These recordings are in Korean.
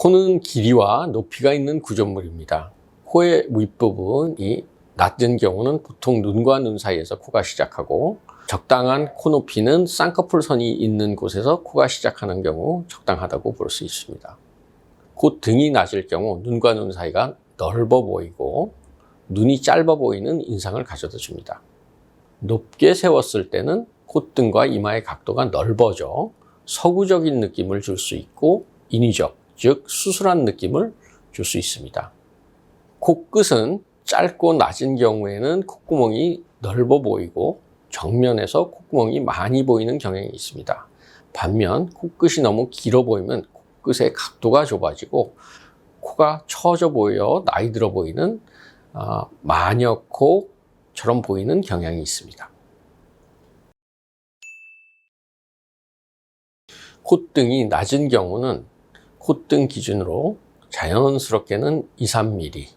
코는 길이와 높이가 있는 구조물입니다. 코의 윗부분이 낮은 경우는 보통 눈과 눈 사이에서 코가 시작하고 적당한 코 높이는 쌍꺼풀 선이 있는 곳에서 코가 시작하는 경우 적당하다고 볼 수 있습니다. 곧 등이 낮을 경우 눈과 눈 사이가 넓어 보이고 눈이 짧아 보이는 인상을 가져다 줍니다. 높게 세웠을 때는 콧등과 이마의 각도가 넓어져 서구적인 느낌을 줄 수 있고 인위적, 즉 수술한 느낌을 줄 수 있습니다. 코끝은 짧고 낮은 경우에는 콧구멍이 넓어 보이고 정면에서 콧구멍이 많이 보이는 경향이 있습니다. 반면 코끝이 너무 길어 보이면 코끝의 각도가 좁아지고 코가 처져 보여 나이 들어 보이는 아, 마녀코처럼 보이는 경향이 있습니다. 콧등이 낮은 경우는 콧등 기준으로 자연스럽게는 2, 3mm,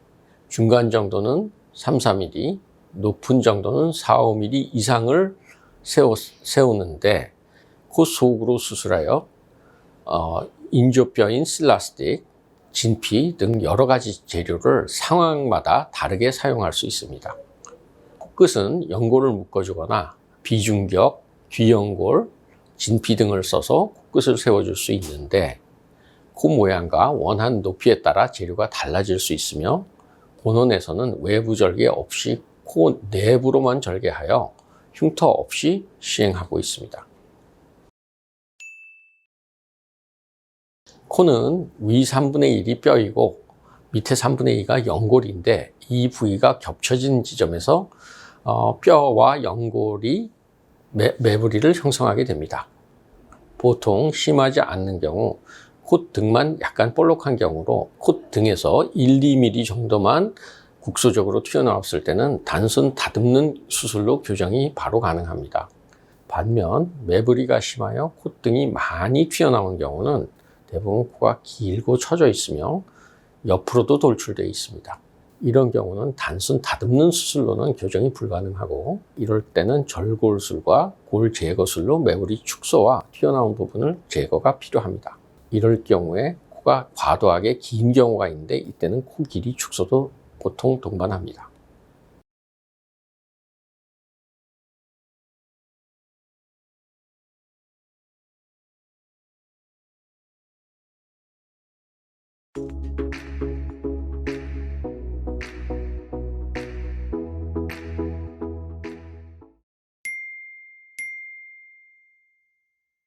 중간 정도는 3, 4mm, 높은 정도는 4, 5mm 이상을 세우, 세우는데 코 속으로 수술하여 어, 인조뼈인 실라스틱, 진피 등 여러 가지 재료를 상황마다 다르게 사용할 수 있습니다. 코끝은 연골을 묶어주거나 비중격, 귀연골, 진피 등을 써서 코끝을 세워줄 수 있는데 코 모양과 원하는 높이에 따라 재료가 달라질 수 있으며 본원에서는 외부 절개 없이 코 내부로만 절개하여 흉터 없이 시행하고 있습니다. 코는 위 3분의 1이 뼈이고 밑에 3분의 2가 연골인데 이 부위가 겹쳐진 지점에서 어, 뼈와 연골이 매, 매부리를 형성하게 됩니다. 보통 심하지 않는 경우 콧등만 약간 볼록한 경우로 콧등에서 1, 2mm 정도만 국소적으로 튀어나왔을 때는 단순 다듬는 수술로 교정이 바로 가능합니다. 반면 매부리가 심하여 콧등이 많이 튀어나온 경우는 대부분 코가 길고 처져 있으며 옆으로도 돌출되어 있습니다. 이런 경우는 단순 다듬는 수술로는 교정이 불가능하고 이럴 때는 절골술과 골 제거술로 매부리 축소와 튀어나온 부분을 제거가 필요합니다. 이럴 경우에 코가 과도하게 긴 경우가 있는데 이때는 코 길이 축소도 보통 동반합니다.